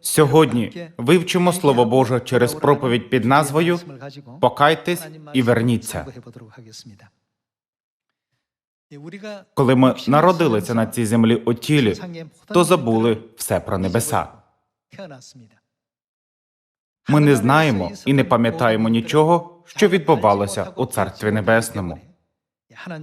Сьогодні вивчимо Слово Боже через проповідь під назвою Покайтесь і верніться. Коли ми народилися на цій землі у тілі, то забули все про небеса. Ми не знаємо і не пам'ятаємо нічого, що відбувалося у Царстві Небесному.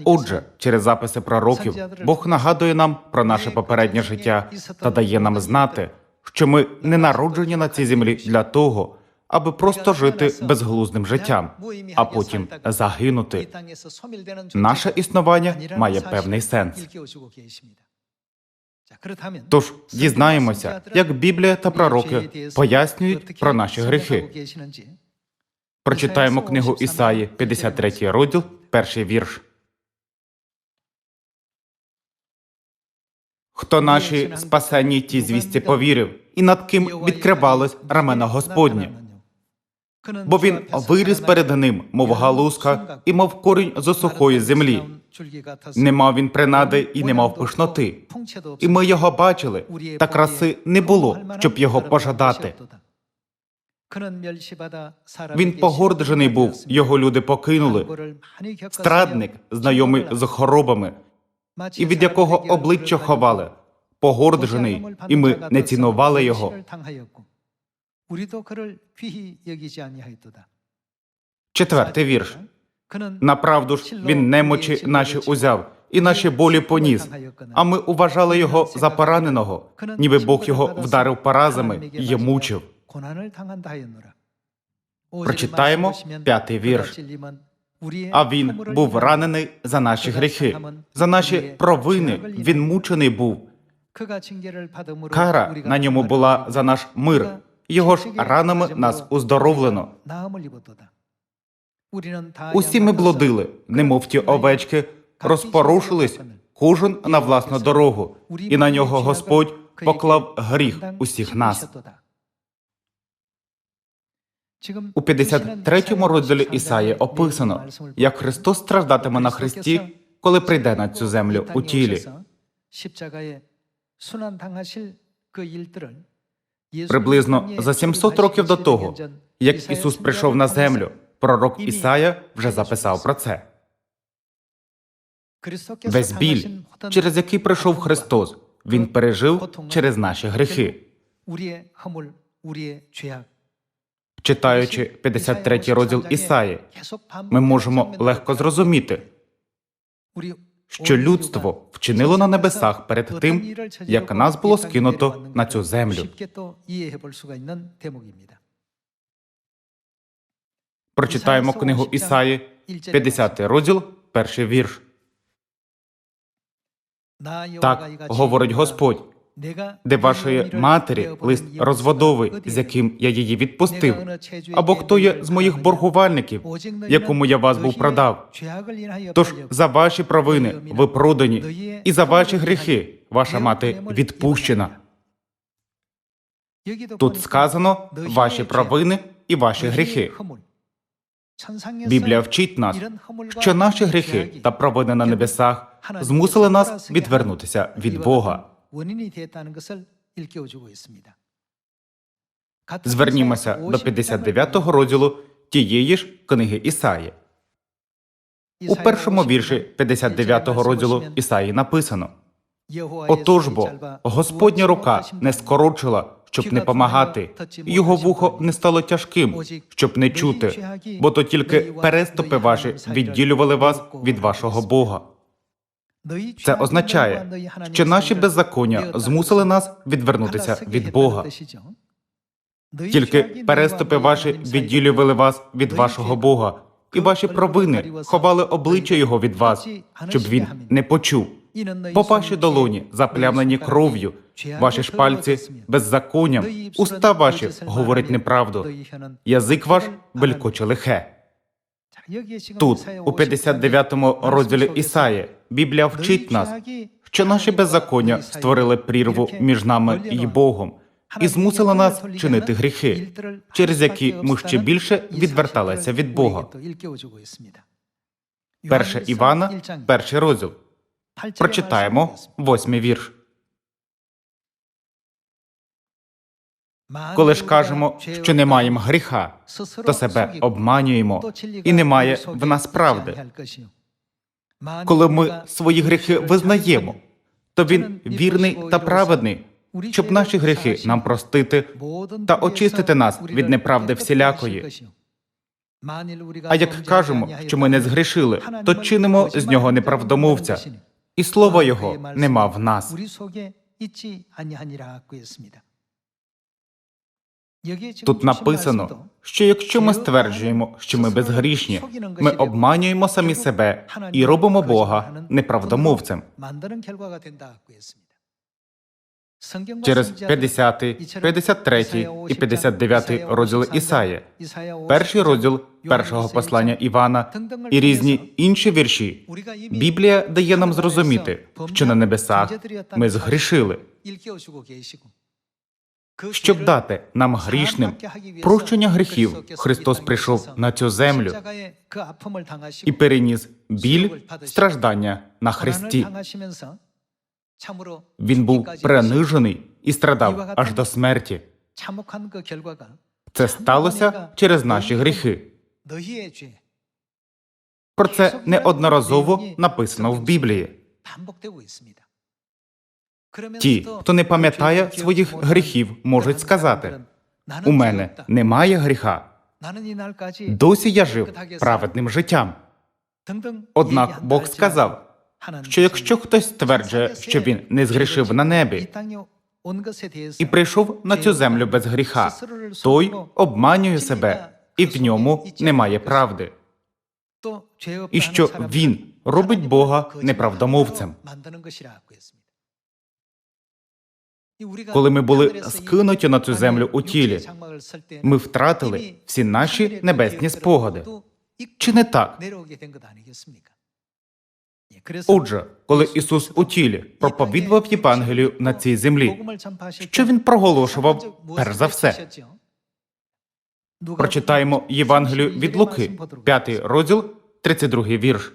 Отже, через записи пророків Бог нагадує нам про наше попереднє життя та дає нам знати, що ми не народжені на цій землі для того, аби просто жити безглуздим життям, а потім загинути. Наше існування має певний сенс. Тож дізнаємося, як Біблія та пророки пояснюють про наші гріхи. Прочитаємо книгу Ісаї, 53 розділ, перший вірш. Хто наші спасенні ті звісті повірив, і над ким відкривалось рамена Господнє. Бо він виріс перед ним, мов галузка, і мов корінь з сухої землі. Не мав він принади і не мав пишноти. І ми його бачили, та краси не було, щоб його пожадати. Він погорджений був, його люди покинули. Страдник, знайомий з хоробами, і від якого обличчя ховали, погорджений, і ми не цінували його. Четвертий вірш. Направду ж він немочі наші узяв, і наші болі поніс. А ми уважали його за пораненого, ніби Бог його вдарив поразами і мучив. Прочитаємо п'ятий вірш. А він був ранений за наші гріхи, за наші провини. Він мучений був. Кара на ньому була за наш мир. Його ж ранами нас уздоровлено. Усі ми блудили, немов ті овечки, розпорушились, кожен на власну дорогу, і на нього Господь поклав гріх усіх нас. У 53-му розділі Ісаї описано, як Христос страждатиме на Христі, коли прийде на цю землю у тілі. Приблизно за 700 років до того, як Ісус прийшов на землю, пророк Ісая вже записав про це. Весь біль, через який прийшов Христос, Він пережив через наші гріхи. Читаючи 53 розділ Ісаї, ми можемо легко зрозуміти, що людство вчинило на небесах перед тим, як нас було скинуто на цю землю. Прочитаємо книгу Ісаї, 50 розділ, перший вірш. Так говорить Господь, де вашої матері лист розводовий, з яким я її відпустив, або хто є з моїх боргувальників, якому я вас був продав. Тож за ваші провини ви продані, і за ваші гріхи ваша мати відпущена. Тут сказано ваші провини і ваші гріхи. Біблія вчить нас, що наші гріхи та провини на небесах змусили нас відвернутися від Бога. Звернімося до 59-го розділу тієї ж книги Ісаї. У першому вірші 59-го розділу Ісаї написано: Отож бо Господня рука не скорочила, щоб не помагати, його вухо не стало тяжким, щоб не чути, бо то тільки переступи ваші відділювали вас від вашого Бога. Це означає, що наші беззаконня змусили нас відвернутися від Бога. Тільки переступи ваші відділювали вас від вашого Бога, і ваші провини ховали обличчя його від вас, щоб він не почув. По вашій долоні заплямлені кров'ю, ваші ж пальці беззаконням, уста ваші говорять неправду, язик ваш белькоче лихе. Тут, у 59-му розділі Ісаї, Біблія вчить нас, що наші беззаконня створили прірву між нами і Богом і змусили нас чинити гріхи, через які ми ще більше відверталися від Бога. Перше Івана, перший розділ. Прочитаємо восьмий вірш. Коли ж кажемо, що не маємо гріха, то себе обманюємо, і немає в нас правди. Коли ми свої гріхи визнаємо, то він вірний та праведний, щоб наші гріхи нам простити та очистити нас від неправди всілякої. А як кажемо, що ми не згрішили, то чинимо з нього неправдомовця, і слова його нема в нас. Тут написано, що якщо ми стверджуємо, що ми безгрішні, ми обманюємо самі себе і робимо Бога неправдомовцем. Через 50, 53 і 59 розділи Ісаї, перший розділ першого послання Івана і різні інші вірші. Біблія дає нам зрозуміти, що на небесах ми згрішили, щоб дати нам грішним прощення гріхів. Христос прийшов на цю землю і переніс біль, страждання на хресті. Він був принижений і страдав аж до смерті. Це сталося через наші гріхи. Про це неодноразово написано в Біблії. Ті, хто не пам'ятає своїх гріхів, можуть сказати: у мене немає гріха. Досі я жив праведним життям. Однак Бог сказав, що якщо хтось стверджує, що він не згрішив на небі і прийшов на цю землю без гріха, той обманює себе, і в ньому немає правди. І що він робить Бога неправдомовцем. Коли ми були скинуті на цю землю у тілі, ми втратили всі наші небесні спогади. Чи не так? Отже, коли Ісус у тілі проповідував Євангелію на цій землі, що він проголошував перш за все? Прочитаємо Євангелію від Луки, 5 розділ, 32 вірш.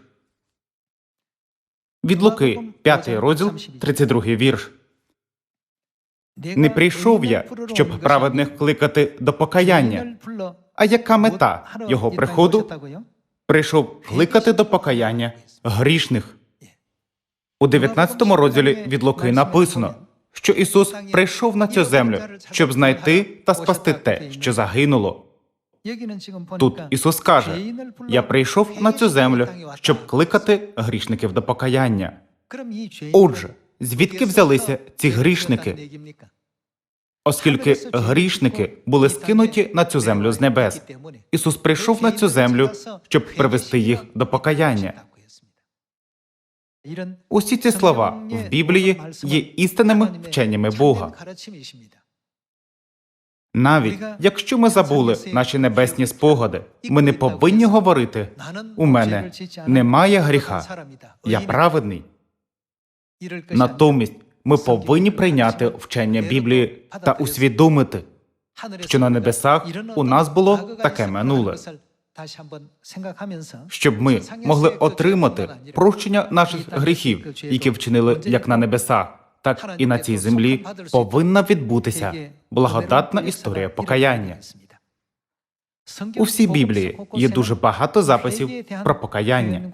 Від Луки, 5 розділ, 32 вірш. Не прийшов я, щоб праведних кликати до покаяння. А яка мета його приходу? Прийшов кликати до покаяння грішних. У 19 розділі від Луки написано, що Ісус прийшов на цю землю, щоб знайти та спасти те, що загинуло. Тут Ісус каже: Я прийшов на цю землю, щоб кликати грішників до покаяння. Отже, звідки взялися ці грішники? Оскільки грішники були скинуті на цю землю з небес, Ісус прийшов на цю землю, щоб привести їх до покаяння. Усі ці слова в Біблії є істинними вченнями Бога. Навіть якщо ми забули наші небесні спогади, ми не повинні говорити у мене немає гріха, я праведний. Натомість ми повинні прийняти вчення Біблії та усвідомити, що на небесах у нас було таке минуле, щоб ми могли отримати прощення наших гріхів, які вчинили як на небесах, так і на цій землі повинна відбутися благодатна історія покаяння. У всій Біблії є дуже багато записів про покаяння.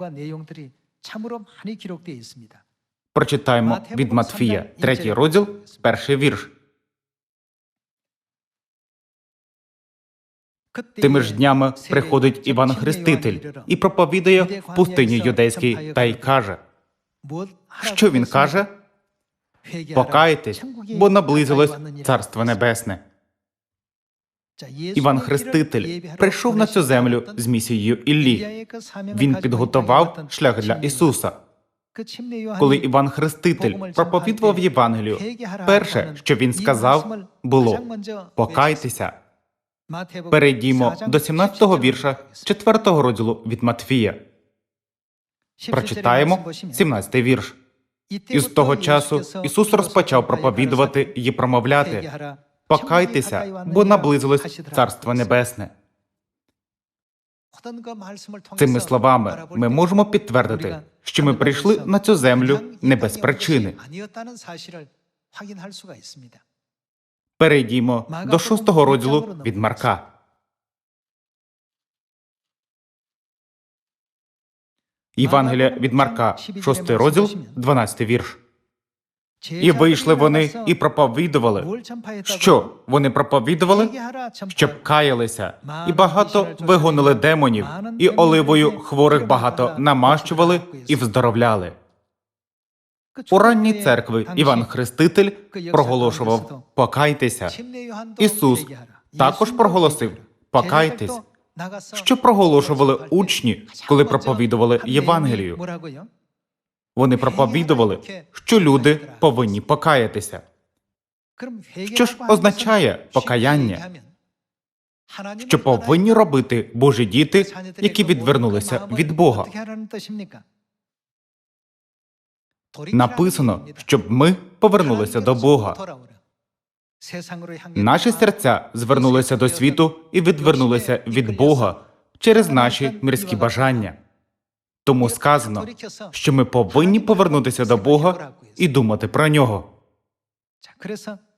Прочитаємо від Матфія, третій розділ, перший вірш. Тими ж днями приходить Іван Хреститель і проповідує в пустині юдейській та й каже, що він каже? Покайтесь, бо наблизилось Царство Небесне. Іван Хреститель прийшов на цю землю з місією Іллі. Він підготував шлях для Ісуса. Коли Іван Хреститель проповідував Євангелію, перше, що він сказав, було покайтеся. Перейдімо до 17-го вірша 4-го розділу від Матфія. Прочитаємо 17-й вірш. І з того часу Ісус розпочав проповідувати і промовляти: Покайтеся, бо наблизилось Царство Небесне. Цими словами ми можемо підтвердити, що ми прийшли на цю землю не без причини. Перейдімо до шостого розділу від Марка. Євангелія від Марка, шостий розділ, 12 вірш. І вийшли вони і проповідували. Що вони проповідували? Щоб каялися, і багато вигонили демонів, і оливою хворих багато намащували і вздоровляли. У ранній церкви Іван Хреститель проголошував покайтеся. Ісус також проголосив покайтесь. Що проголошували учні, коли проповідували Євангелію? Вони проповідували, що люди повинні покаятися. Що ж означає покаяння? Що повинні робити Божі діти, які відвернулися від Бога. Написано, щоб ми повернулися до Бога. Наші серця звернулися до світу і відвернулися від Бога через наші мирські бажання. Тому сказано, що ми повинні повернутися до Бога і думати про нього.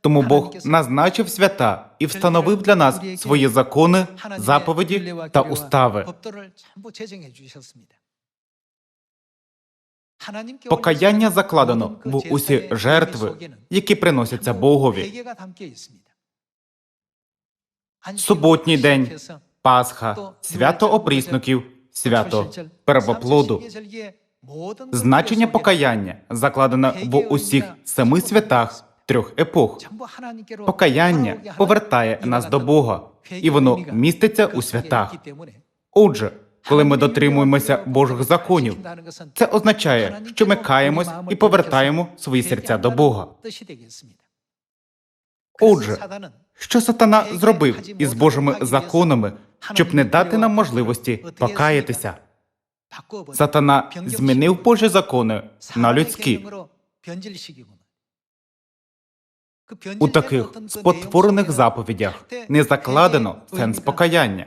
Тому Бог назначив свята і встановив для нас свої закони, заповіді та устави. Покаяння закладено в усі жертви, які приносяться Богові. Суботній день, Пасха, свято опрісноків, свято первоплоду. Значення покаяння закладено в усіх семи святах трьох епох. Покаяння повертає нас до Бога, і воно міститься у святах. Отже, коли ми дотримуємося Божих законів, це означає, що ми каємось і повертаємо свої серця до Бога. Отже, Що сатана зробив із Божими законами, щоб не дати нам можливості покаятися? Сатана змінив Божі закони на людські. У таких спотворених заповідях не закладено сенс покаяння.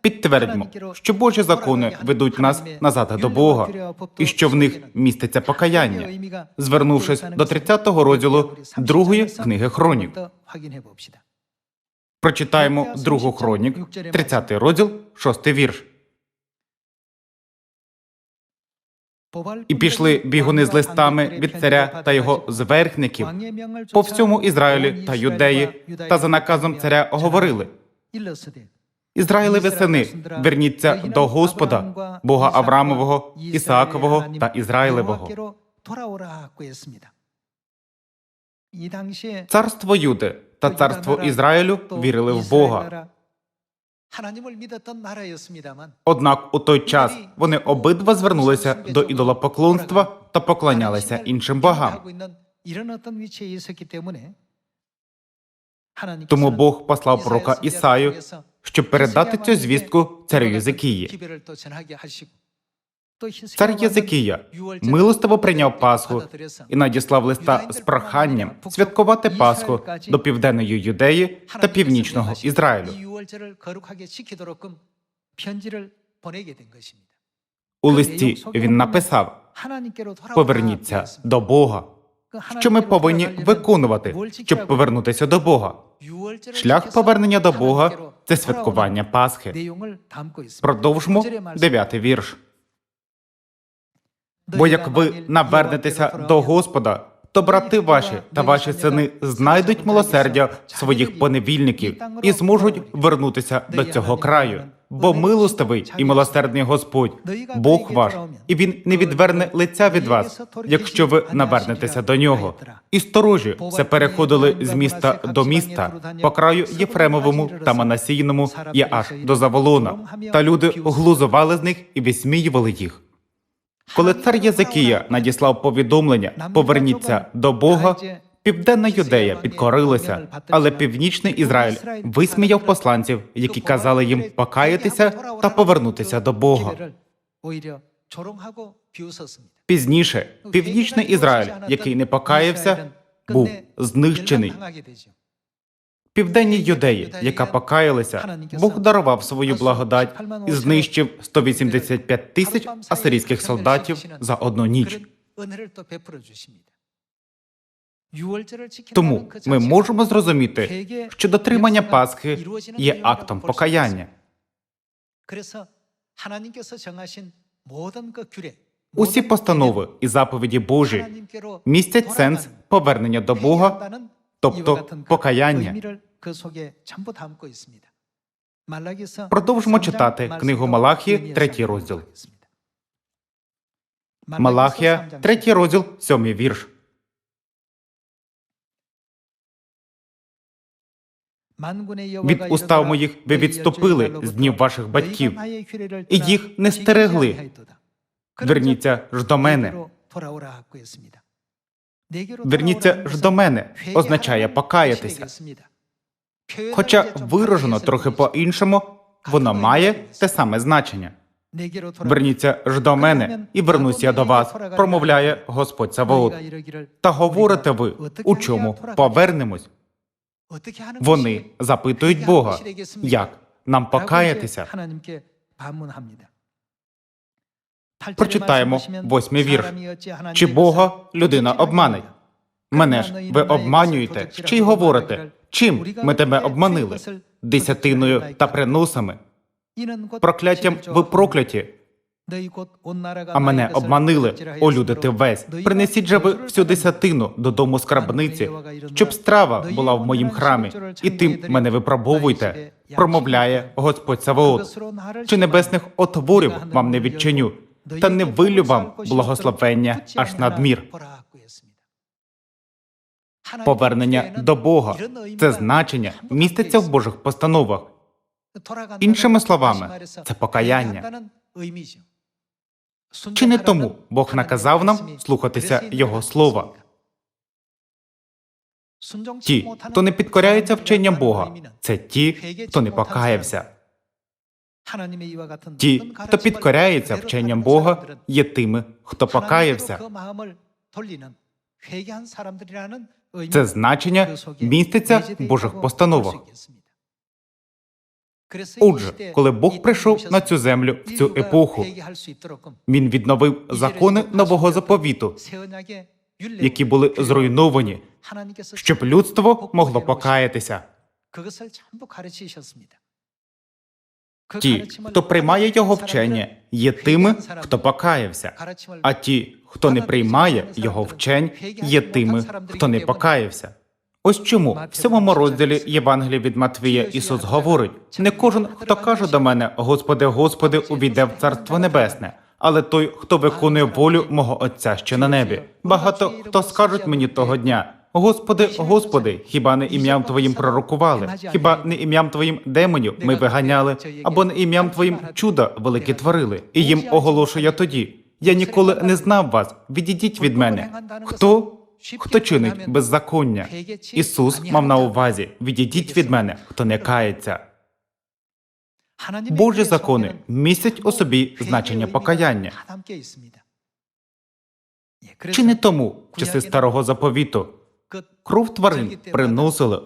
Підтвердьмо, що Божі закони ведуть нас назад до Бога, і що в них міститься покаяння, звернувшись до 30-го розділу другої книги Хронік. Прочитаємо другу хронік, 30 розділ, 6 вірш. І пішли бігуни з листами від царя та його зверхників. По всьому Ізраїлі та Юдеї, та за наказом царя говорили: Ізраїлеві сини, верніться до Господа, Бога Авраамового, Ісаакового та Ізраїлевого. Царство Юди та царство Ізраїлю вірили в Бога. Однак у той час вони обидва звернулися до ідолопоклонства та поклонялися іншим богам. Тому Бог послав пророка Ісаю, щоб передати цю звістку царю Єзикії. Цар Єзикія милостиво прийняв Пасху і надіслав листа з проханням святкувати Пасху до південної Юдеї та північного Ізраїлю. У листі він написав: поверніться до Бога. Що ми повинні виконувати, щоб повернутися до Бога? Шлях повернення до Бога це святкування Пасхи. Продовжмо дев'ятий вірш. Бо як ви навернетеся до Господа, то брати ваші та ваші сини знайдуть милосердя своїх поневільників і зможуть вернутися до цього краю. Бо милостивий і милосердний Господь, Бог ваш, і він не відверне лиця від вас, якщо ви навернетеся до нього. І сторожі все переходили з міста до міста, по краю Єфремовому та Манасійному і аж до Заволона. Та люди глузували з них і висміювали їх. Коли цар Єзикія надіслав повідомлення Поверніться до Бога, південна юдея підкорилася, але північний Ізраїль висміяв посланців, які казали їм покаятися та повернутися до Бога. Пізніше північний Ізраїль, який не покаявся, був знищений. Південній юдеї, яка покаялася, Бог дарував свою благодать і знищив 185 тисяч асирійських солдатів за одну ніч. Тому ми можемо зрозуміти, що дотримання Пасхи є актом покаяння. Усі постанови і заповіді Божі містять сенс повернення до Бога, тобто покаяння. Продовжимо читати книгу Малахії, третій розділ. Малахія, третій розділ, сьомий вірш. Від устав моїх ви відступили з днів ваших батьків, і їх не стерегли. Верніться ж до мене. Верніться ж до мене. Означає покаятися. Хоча виражено трохи по-іншому, воно має те саме значення. Верніться ж до мене, і вернусь я до вас, промовляє Господь Саваот. Та говорите ви, у чому повернемось? Вони запитують Бога, як нам покаятися? Прочитаємо восьмий вірш. Чи Бога людина обманить? Мене ж ви обманюєте, ще й говорите, чим ми тебе обманили? Десятиною та приносами. Прокляттям ви прокляті, а мене обманили, о люди ти весь. Принесіть же ви всю десятину додому скарбниці, щоб страва була в моїм храмі, і тим мене випробовуйте, промовляє Господь Саваот. Чи небесних отворів вам не відчиню, та не вилю вам благословення аж надмір. Повернення до Бога. Це значення міститься в Божих постановах. Іншими словами, це покаяння. Чи не тому Бог наказав нам слухатися Його слова? Ті, хто не підкоряється вченням Бога, це ті, хто не покаявся. Ті, хто підкоряється вченням Бога, є тими, хто покаявся. Це значення міститься в Божих постановах. Отже, коли Бог прийшов на цю землю в цю епоху, він відновив закони нового заповіту, які були зруйновані, щоб людство могло покаятися. Ті, хто приймає його вчення, є тими, хто покаявся. А ті, хто не приймає його вчень, є тими, хто не покаявся. Ось чому в сьомому розділі Євангелія від Матвія Ісус говорить: не кожен, хто каже до мене, Господи, Господи, увійде в Царство Небесне, але той, хто виконує волю мого Отця що на небі. Багато хто скажуть мені того дня. Господи, Господи, хіба не ім'ям Твоїм пророкували? Хіба не ім'ям Твоїм демонів ми виганяли, або не ім'ям Твоїм чуда велике творили? І їм оголошую я тоді. Я ніколи не знав вас. Відійдіть від мене. Хто? Хто чинить беззаконня? Ісус мав на увазі: відійдіть від мене, хто не кається. Божі закони містять у собі значення покаяння. Чи не тому в часи старого заповіту кров тварин приносили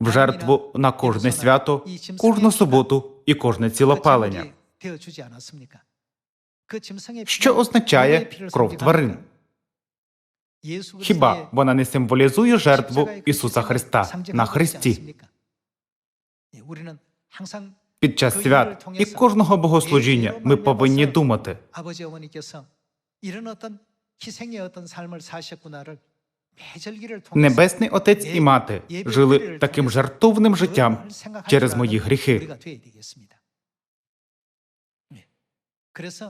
в жертву на кожне свято, кожну суботу і кожне цілопалення? Що означає кров тварин? Хіба вона не символізує жертву Ісуса Христа на Христі? Під час свят і кожного богослужіння ми повинні думати, Небесний Отець і Мати жили таким жертовним життям через мої гріхи.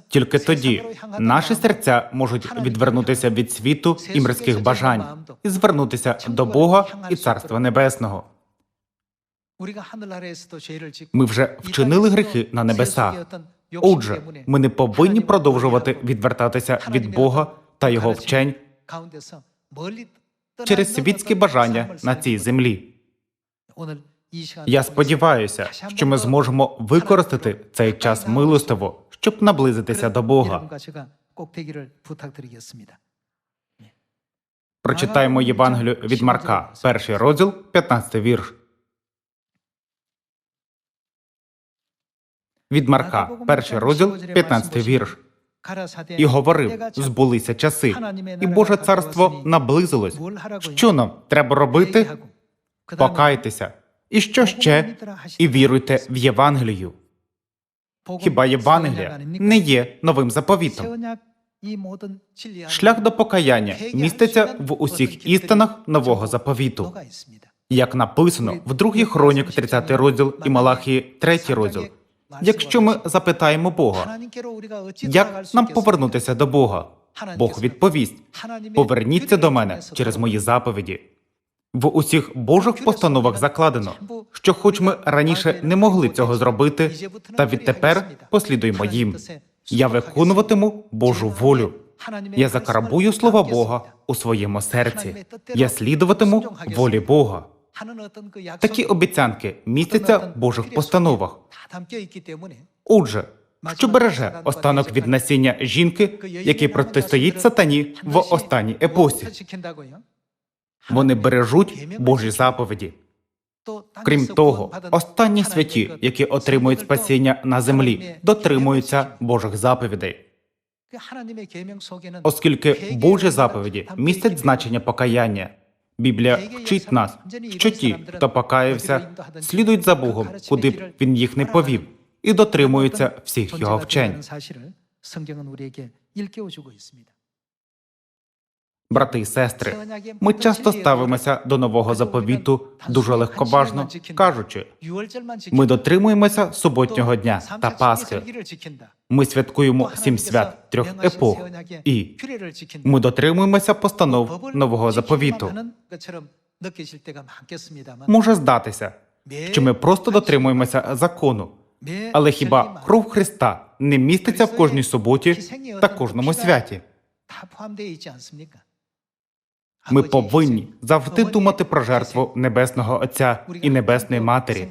Тільки тоді наші серця можуть відвернутися від світу і мирських бажань і звернутися до Бога і Царства Небесного. Ми вже вчинили гріхи на небесах. Отже, ми не повинні продовжувати відвертатися від Бога та його вчень через світські бажання на цій землі. Я сподіваюся, що ми зможемо використати цей час милостиво, щоб наблизитися до Бога. Прочитаємо Євангелію від Марка, перший розділ, 15 вірш. Від Марка, перший розділ, 15 вірш. і говорив: збулися часи, і Боже царство наблизилось. Що нам треба робити? Покайтеся. І що ще? І віруйте в Євангелію. Хіба Євангелія не є новим заповітом? Шлях до покаяння міститься в усіх істинах нового заповіту. Як написано в другій хронік, 30 розділ і Малахії, 3 розділ. Якщо ми запитаємо Бога, як нам повернутися до Бога? Бог відповість: поверніться до мене через мої заповіді. В усіх Божих постановах закладено, що, хоч ми раніше не могли цього зробити, та відтепер послідуймо їм. Я виконуватиму Божу волю. Я закарбую слова Бога у своєму серці. Я слідуватиму волі Бога. Такі обіцянки містяться в Божих постановах. Отже, що береже останок від насіння жінки, який протистоїть сатані в останній епосі? Вони бережуть Божі заповіді. Крім того, останні святі, які отримують спасіння на землі, дотримуються Божих заповідей. Оскільки Божі заповіді містять значення покаяння. Біблія вчить нас, що ті, хто покаявся, слідують за Богом, куди б він їх не повів, і дотримуються всіх його вчень. Брати і сестри, ми часто ставимося до нового заповіту дуже легковажно, кажучи, ми дотримуємося суботнього дня та Пасхи. Ми святкуємо сім свят трьох епох, і ми дотримуємося постанов нового заповіту. Може здатися, що ми просто дотримуємося закону, але хіба кров Христа не міститься в кожній суботі та кожному святі? Ми повинні завжди думати про жертву Небесного Отця і Небесної Матері.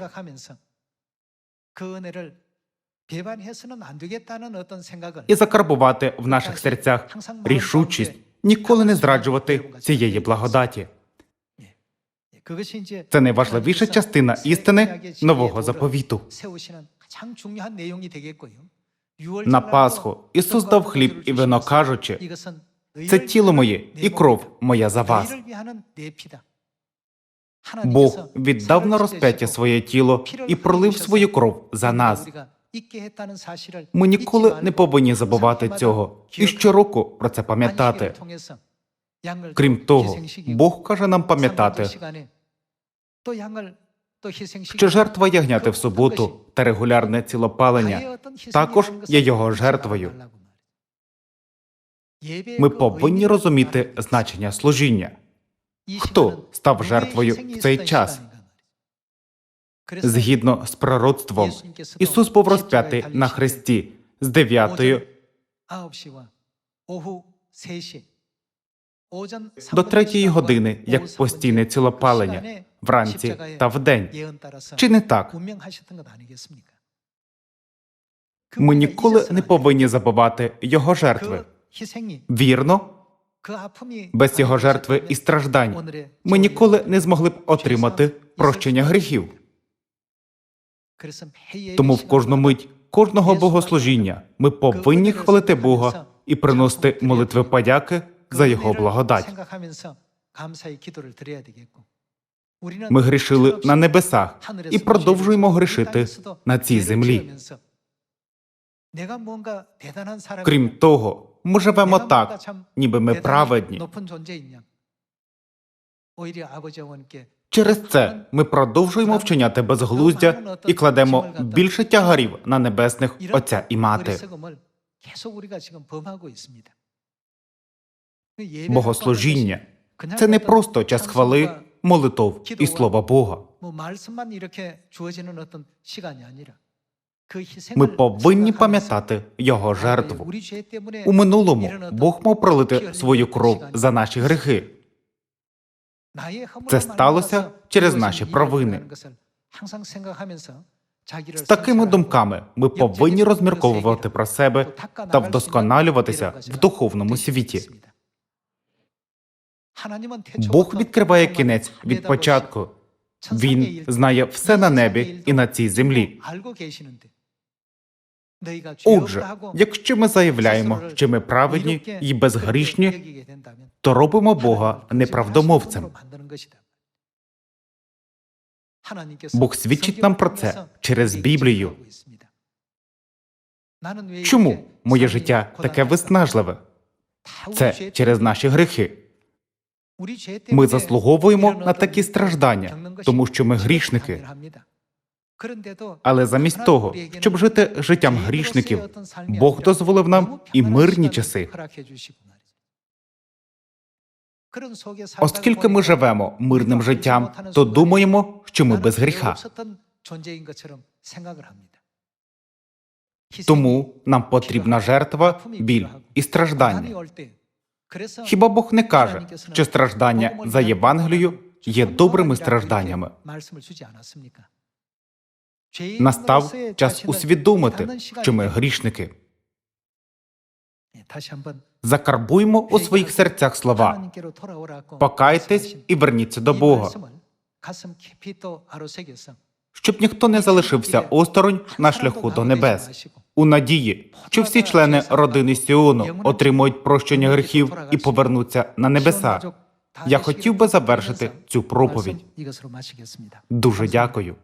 І закарбувати в наших серцях рішучість ніколи не зраджувати цієї благодаті. Це найважливіша частина істини нового заповіту. На Пасху Ісус дав хліб і вино, кажучи, це тіло моє і кров моя за вас. Бог віддав на розп'яття своє тіло і пролив свою кров за нас. Ми ніколи не повинні забувати цього. І щороку про це пам'ятати. Крім того, Бог каже нам пам'ятати, що жертва ягняти в суботу та регулярне цілопалення також є його жертвою. Ми повинні розуміти значення служіння. Хто став жертвою в цей час? Згідно з пророцтвом, Ісус був розп'ятий на хресті з 9 до 3 години, як постійне цілопалення вранці та вдень. Чи не так? Ми ніколи не повинні забувати його жертви. Вірно, без його жертви і страждань ми ніколи не змогли б отримати прощення гріхів. Тому в кожну мить кожного богослужіння ми повинні хвалити Бога і приносити молитви подяки за його благодать. Ми грішили на небесах і продовжуємо грішити на цій землі. Крім того, ми живемо так, ніби ми праведні. Через це ми продовжуємо вчиняти безглуздя і кладемо більше тягарів на небесних Отця і Мати. Богослужіння це не просто час хвали, молитов і слова Бога. Ми повинні пам'ятати його жертву. У минулому Бог мав пролити свою кров за наші гріхи. Це сталося через наші провини. З такими думками ми повинні розмірковувати про себе та вдосконалюватися в духовному світі. Бог відкриває кінець від початку. Він знає все на небі і на цій землі. Отже, якщо ми заявляємо, що ми праведні і безгрішні, то робимо Бога неправдомовцем. Бог свідчить нам про це через Біблію. Чому моє життя таке виснажливе? Це через наші гріхи. Ми заслуговуємо на такі страждання, тому що ми грішники. Але замість того, щоб жити життям грішників, Бог дозволив нам і мирні часи. Оскільки ми живемо мирним життям, то думаємо, що ми без гріха. Тому нам потрібна жертва, біль і страждання. Хіба Бог не каже, що страждання за Євангелію є добрими стражданнями? Настав час усвідомити, що ми грішники. Закарбуймо у своїх серцях слова. Покайтесь і верніться до Бога, щоб ніхто не залишився осторонь на шляху до небес, у надії, що всі члени родини Сіону отримують прощення гріхів і повернуться на небеса. Я хотів би завершити цю проповідь. Дуже дякую.